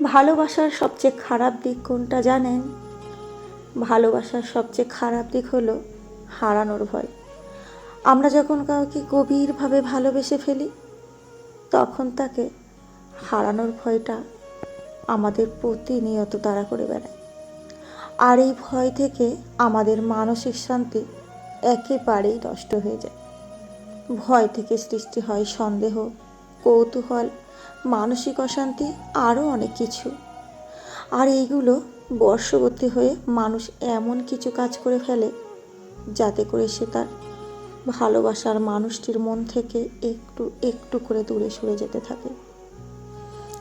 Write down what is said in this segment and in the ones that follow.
ভালোবাসার সবচেয়ে খারাপ দিক কোনটা জানেন? ভালোবাসার সবচেয়ে খারাপ দিক হলো হারানোর ভয়। আমরা যখন কাউকে গভীরভাবে ভালোবেসে ফেলি, তখন তাকে হারানোর ভয়টা আমাদের প্রতিনিয়ত তাড়া করে বেড়ায়। আর এই ভয় থেকে আমাদের মানসিক শান্তি একেবারেই নষ্ট হয়ে যায়। ভয় থেকে সৃষ্টি হয় সন্দেহ, কৌতূহল মানসিক অশান্তি আরও অনেক কিছু। আর এইগুলো বর্ষবর্তী হয়ে মানুষ এমন কিছু কাজ করে ফেলে যাতে করে সে তার ভালোবাসার মানুষটির মন থেকে একটু একটু করে দূরে সরে যেতে থাকে।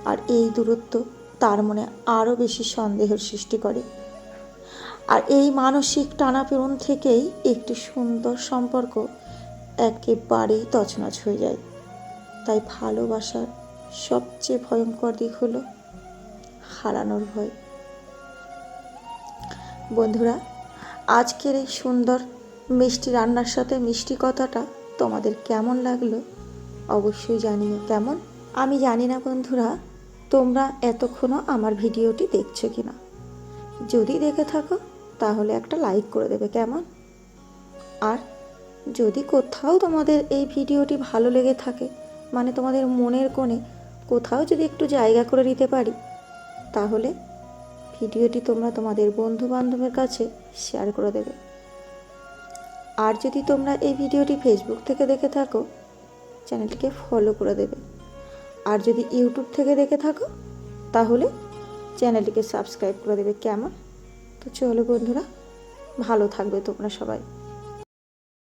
আর এই দূরত্ব তার মনে আরও বেশি সন্দেহের সৃষ্টি করে। আর এই মানসিক টানাপোড়ন থেকেই একটি সুন্দর সম্পর্ক একেবারেই তছনছ হয়ে যায়। তাই ভালোবাসার সবচেয়ে ভয়ঙ্কর দিক হলো হারানোর ভয়। বন্ধুরা, আজকের এই সুন্দর মিষ্টি রান্নার সাথে মিষ্টি কথাটা তোমাদের কেমন লাগল অবশ্যই জানিও। কেমন? আমি জানি না বন্ধুরা, তোমরা এতক্ষণও আমার ভিডিওটি দেখছ কি না যদি দেখে থাকো, তাহলে একটা লাইক করে দেবে, কেমন? আর যদি কোথাও তোমাদের এই ভিডিওটি ভালো লেগে থাকে মানে তোমাদের মনের কোণে কোথাও যদি একটু জায়গা করে দিতে পারি, তাহলে ভিডিওটি তোমরা তোমাদের বন্ধু বান্ধবের কাছে শেয়ার করে দেবে। আর যদি তোমরা এই ভিডিওটি ফেসবুক থেকে দেখে থাকো চ্যানেলটিকে ফলো করে দেবে। আর যদি ইউটিউব থেকে দেখে থাকো, তাহলে চ্যানেলটিকে সাবস্ক্রাইব করে দেবে। কেমন? তো চলো বন্ধুরা, ভালো থাকবে তোমরা সবাই।